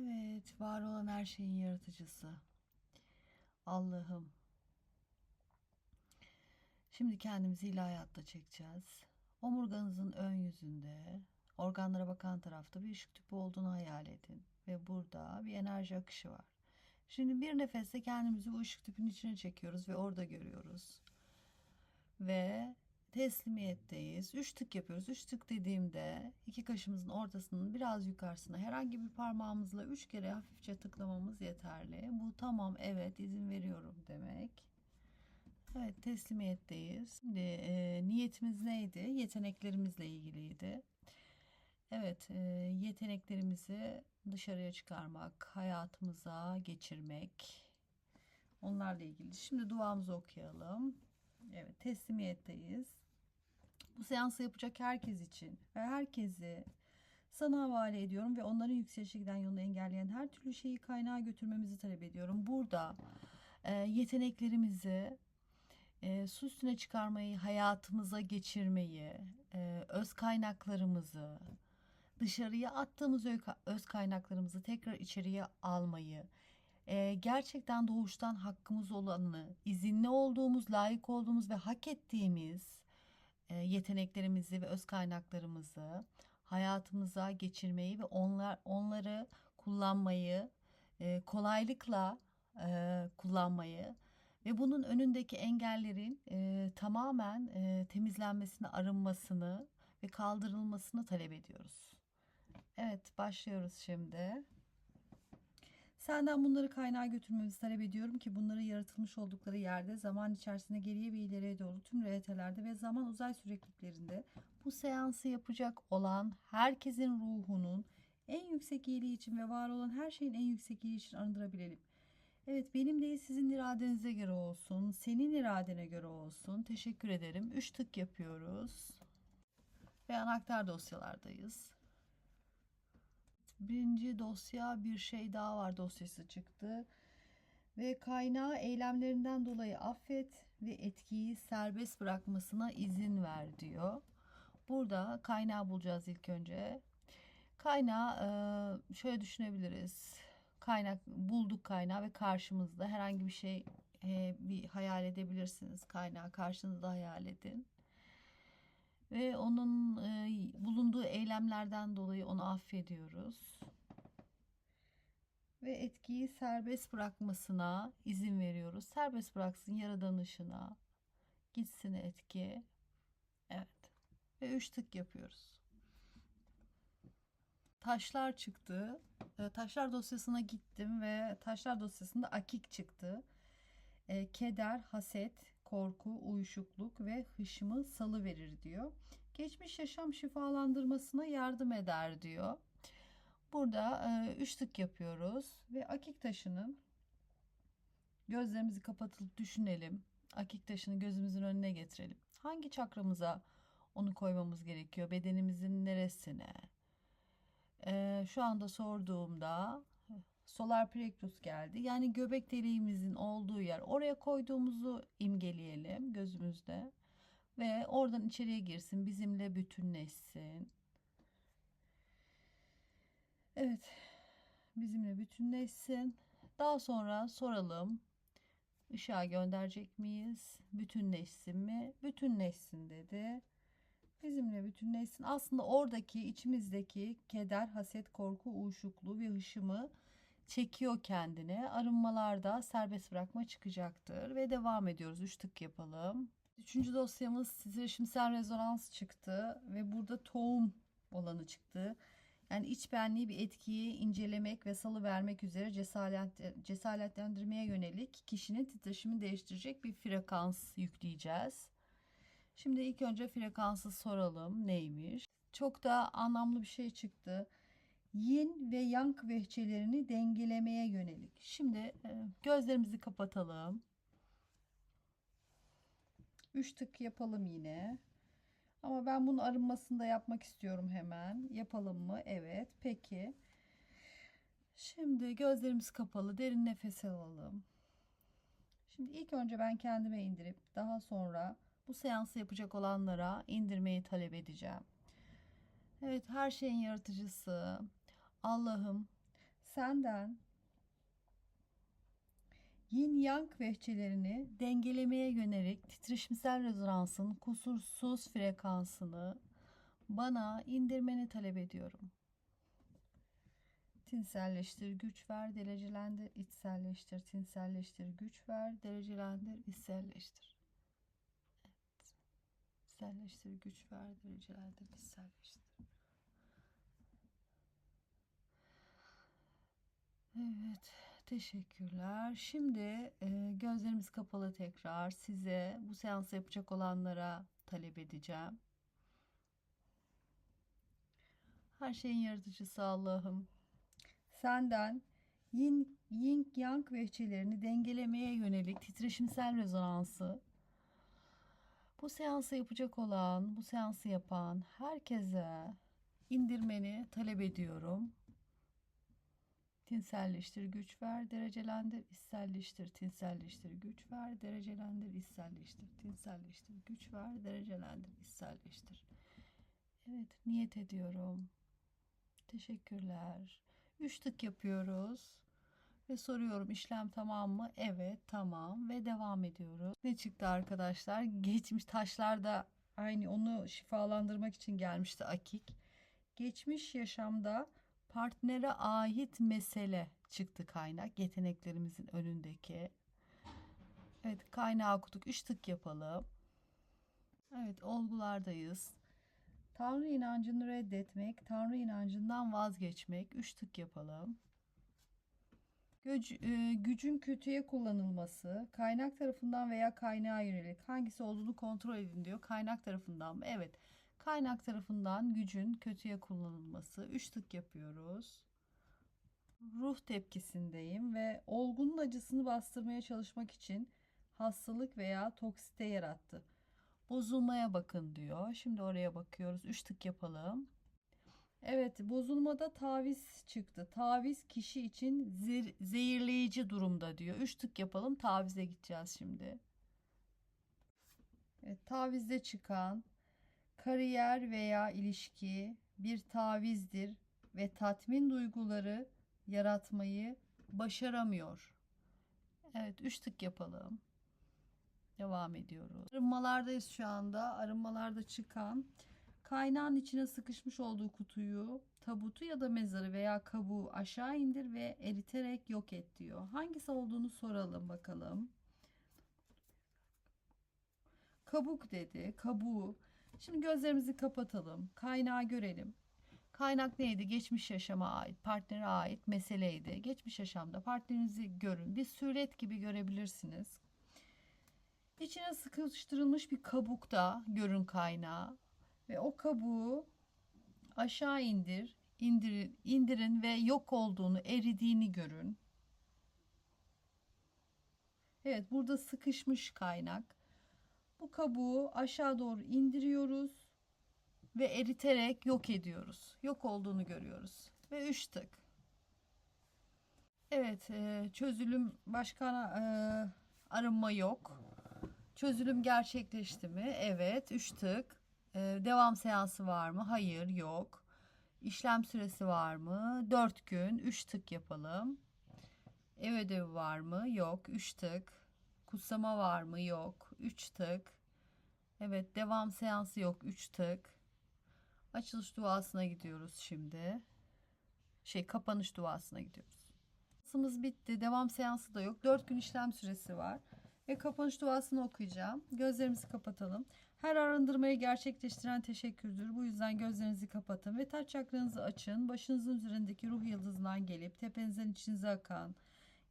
Evet, var olan her şeyin yaratıcısı. Allah'ım. Şimdi kendimizi ilahiyatta çekeceğiz. Omurganızın ön yüzünde, organlara bakan tarafta bir ışık tüpü olduğunu hayal edin. Ve burada bir enerji akışı var. Şimdi bir nefeste kendimizi bu ışık tüpünün içine çekiyoruz ve orada görüyoruz. Ve teslimiyetteyiz. Üç tık yapıyoruz. Üç tık dediğimde iki kaşımızın ortasının biraz yukarısına herhangi bir parmağımızla üç kere hafifçe tıklamamız yeterli. Bu tamam evet izin veriyorum demek. Evet teslimiyetteyiz. Şimdi e, niyetimiz neydi? Yeteneklerimizle ilgiliydi. Evet e, yeteneklerimizi dışarıya çıkarmak, hayatımıza geçirmek. Onlarla ilgili. Şimdi duamızı okuyalım. Evet teslimiyetteyiz. Bu seansı yapacak herkes için ve herkesi sana havale ediyorum ve onların yükselişe giden yolunu engelleyen her türlü şeyi kaynağa götürmemizi talep ediyorum. Burada e, yeteneklerimizi e, su üstüne çıkarmayı, hayatımıza geçirmeyi, e, öz kaynaklarımızı, dışarıya attığımız öz kaynaklarımızı tekrar içeriye almayı, e, gerçekten doğuştan hakkımız olanı, izinli olduğumuz, layık olduğumuz ve hak ettiğimiz yeteneklerimizi ve öz kaynaklarımızı hayatımıza geçirmeyi ve onlar onları kullanmayı, e, kolaylıkla e, kullanmayı ve bunun önündeki engellerin e, tamamen e, temizlenmesini, arınmasını ve kaldırılmasını talep ediyoruz. Evet, başlıyoruz şimdi. Senden bunları kaynağa götürmemizi talep ediyorum ki bunları yaratılmış oldukları yerde zaman içerisinde geriye ve ileriye doğru tüm reyetelerde ve zaman uzay sürekliliklerinde bu seansı yapacak olan herkesin ruhunun en yüksek iyiliği için ve var olan her şeyin en yüksek iyiliği için arındırabilelim. Evet benim değil sizin iradenize göre olsun. Senin iradene göre olsun. Teşekkür ederim. Üç tık yapıyoruz. Ve anahtar dosyalardayız. Birinci dosya bir şey daha var dosyası çıktı. Ve kaynağı eylemlerinden dolayı affet ve etkiyi serbest bırakmasına izin ver diyor. Burada kaynağı bulacağız ilk önce. Kaynağı e, şöyle düşünebiliriz. Kaynak bulduk kaynağı ve karşımızda herhangi bir şey e, bir hayal edebilirsiniz. Kaynağı karşınızda hayal edin. Ve onun e, bulunduğu eylemlerden dolayı onu affediyoruz. Ve etkiyi serbest bırakmasına izin veriyoruz. Serbest bıraksın yaradan ışına. Gitsin etki. Evet. Ve üç tık yapıyoruz. Taşlar çıktı. E, Taşlar dosyasına gittim ve taşlar dosyasında akik çıktı. E, keder, haset, korku, uyuşukluk ve hışmı salı verir diyor. Geçmiş yaşam şifalandırmasına yardım eder diyor. Burada e, üç tık yapıyoruz ve akik taşının gözlerimizi kapatıp düşünelim. Akik taşını gözümüzün önüne getirelim. Hangi çakramıza onu koymamız gerekiyor? Bedenimizin neresine? E, şu anda sorduğumda solar plexus geldi. Yani göbek deliğimizin olduğu yer. Oraya koyduğumuzu imgeleyelim gözümüzde. Ve oradan içeriye girsin. Bizimle bütünleşsin. Evet. Bizimle bütünleşsin. Daha sonra soralım. Işığa gönderecek miyiz? Bütünleşsin mi? Bütünleşsin dedi. Bizimle bütünleşsin. Aslında oradaki içimizdeki keder, haset, korku, uyuşukluğu ve hışımı çekiyor kendine. Arınmalarda serbest bırakma çıkacaktır. Ve devam ediyoruz. Üç tık yapalım. Üçüncü dosyamız titreşimsel rezonans çıktı. Ve burada tohum olanı çıktı. Yani iç benliği bir etkiyi incelemek ve salı vermek üzere cesaret, cesaretlendirmeye yönelik kişinin titreşimini değiştirecek bir frekans yükleyeceğiz. Şimdi ilk önce frekansı soralım neymiş. Çok da anlamlı bir şey çıktı yin ve yang vehçelerini dengelemeye yönelik. Şimdi e, gözlerimizi kapatalım. Üç tık yapalım yine. Ama ben bunun arınmasını da yapmak istiyorum hemen. Yapalım mı? Evet. Peki. Şimdi gözlerimiz kapalı. Derin nefes alalım. Şimdi ilk önce ben kendime indirip daha sonra bu seansı yapacak olanlara indirmeyi talep edeceğim. Evet her şeyin yaratıcısı, Allah'ım senden yin yang vehçelerini dengelemeye yönelik titreşimsel rezonansın kusursuz frekansını bana indirmeni talep ediyorum. Tinselleştir, güç ver, derecelendir, içselleştir, tinselleştir, güç ver, derecelendir, içselleştir. Evet. İçselleştir, güç ver, derecelendir, içselleştir. Evet, teşekkürler. Şimdi e, gözlerimiz kapalı tekrar size bu seansı yapacak olanlara talep edeceğim. Her şeyin yaratıcısı Allah'ım. Senden yin, yin yang vehçelerini dengelemeye yönelik titreşimsel rezonansı bu seansı yapacak olan, bu seansı yapan herkese indirmeni talep ediyorum. Tinselleştir, güç ver, derecelendir, içselleştir, tinselleştir, güç ver, derecelendir, içselleştir, tinselleştir, güç ver, derecelendir, içselleştir. Evet, niyet ediyorum. Teşekkürler. Üç tık yapıyoruz. Ve soruyorum işlem tamam mı? Evet tamam ve devam ediyoruz. Ne çıktı arkadaşlar? Geçmiş taşlarda aynı onu şifalandırmak için gelmişti akik. Geçmiş yaşamda partnere ait mesele çıktı kaynak yeteneklerimizin önündeki. Evet kaynağı okuduk. Üç tık yapalım. Evet olgulardayız. Tanrı inancını reddetmek, Tanrı inancından vazgeçmek. Üç tık yapalım. Güc, e, gücün kötüye kullanılması, kaynak tarafından veya kaynağa yönelik hangisi olduğunu kontrol edin diyor. Kaynak tarafından mı? Evet. Kaynak tarafından gücün kötüye kullanılması. Üç tık yapıyoruz. Ruh tepkisindeyim ve olgunun acısını bastırmaya çalışmak için hastalık veya toksite yarattı. Bozulmaya bakın diyor. Şimdi oraya bakıyoruz. Üç tık yapalım. Evet, bozulmada taviz çıktı. Taviz kişi için zir, zehirleyici durumda diyor. Üç tık yapalım. Tavize gideceğiz şimdi. Evet, tavizde çıkan kariyer veya ilişki bir tavizdir ve tatmin duyguları yaratmayı başaramıyor. Evet, üç tık yapalım. Devam ediyoruz. Arınmalardayız şu anda. Arınmalarda çıkan kaynağın içine sıkışmış olduğu kutuyu, tabutu ya da mezarı veya kabuğu aşağı indir ve eriterek yok et diyor. Hangisi olduğunu soralım bakalım. Kabuk dedi. Kabuğu. Şimdi gözlerimizi kapatalım. Kaynağı görelim. Kaynak neydi? Geçmiş yaşama ait, partnere ait meseleydi. Geçmiş yaşamda partnerinizi görün. Bir suret gibi görebilirsiniz. İçine sıkıştırılmış bir kabukta görün kaynağı ve o kabuğu aşağı indir, indirin, indirin ve yok olduğunu, eridiğini görün. Evet, burada sıkışmış kaynak. Bu kabuğu aşağı doğru indiriyoruz ve eriterek yok ediyoruz. Yok olduğunu görüyoruz. Ve üç tık. Evet, e, çözülüm başka e, arınma yok. Çözülüm gerçekleşti mi? Evet. 3 tık. Ee, devam seansı var mı? Hayır. Yok. İşlem süresi var mı? 4 gün. 3 tık yapalım. Ev ödevi var mı? Yok. 3 tık. Kutsama var mı? Yok. 3 tık. Evet. Devam seansı yok. 3 tık. Açılış duasına gidiyoruz şimdi. Şey kapanış duasına gidiyoruz. Seansımız bitti. Devam seansı da yok. 4 gün işlem süresi var ve kapanış duasını okuyacağım. Gözlerimizi kapatalım. Her arındırmayı gerçekleştiren teşekkürdür. Bu yüzden gözlerinizi kapatın ve taç çakranızı açın. Başınızın üzerindeki ruh yıldızından gelip tepenizden içinize akan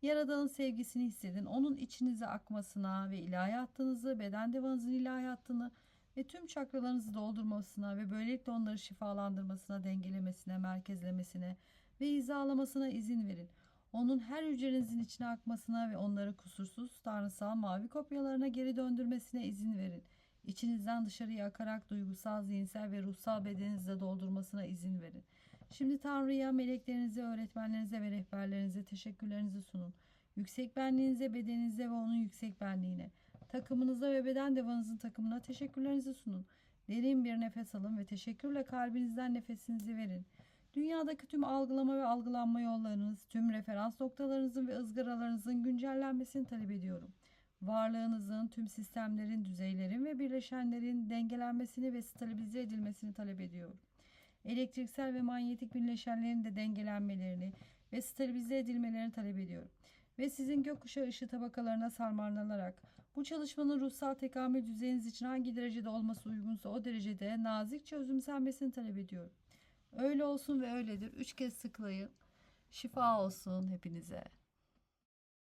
Yaradan'ın sevgisini hissedin. Onun içinize akmasına ve ilahi hattınızı, beden devanızın ilahi hattını ve tüm çakralarınızı doldurmasına ve böylelikle onları şifalandırmasına, dengelemesine, merkezlemesine ve hizalamasına izin verin. Onun her hücrenizin içine akmasına ve onları kusursuz tanrısal mavi kopyalarına geri döndürmesine izin verin. İçinizden dışarıya akarak duygusal, zihinsel ve ruhsal bedeninizle doldurmasına izin verin. Şimdi Tanrı'ya, meleklerinize, öğretmenlerinize ve rehberlerinize teşekkürlerinizi sunun. Yüksek benliğinize, bedeninize ve onun yüksek benliğine, takımınıza ve beden devanızın takımına teşekkürlerinizi sunun. Derin bir nefes alın ve teşekkürle kalbinizden nefesinizi verin. Dünyadaki tüm algılama ve algılanma yollarınız, tüm referans noktalarınızın ve ızgaralarınızın güncellenmesini talep ediyorum. Varlığınızın tüm sistemlerin, düzeylerin ve birleşenlerin dengelenmesini ve stabilize edilmesini talep ediyorum. Elektriksel ve manyetik birleşenlerin de dengelenmelerini ve stabilize edilmelerini talep ediyorum. Ve sizin gökkuşağı ışığı tabakalarına sarmalanarak bu çalışmanın ruhsal tekamül düzeyiniz için hangi derecede olması uygunsa o derecede nazikçe özümsenmesini talep ediyorum. Öyle olsun ve öyledir. Üç kez tıklayın. Şifa olsun hepinize.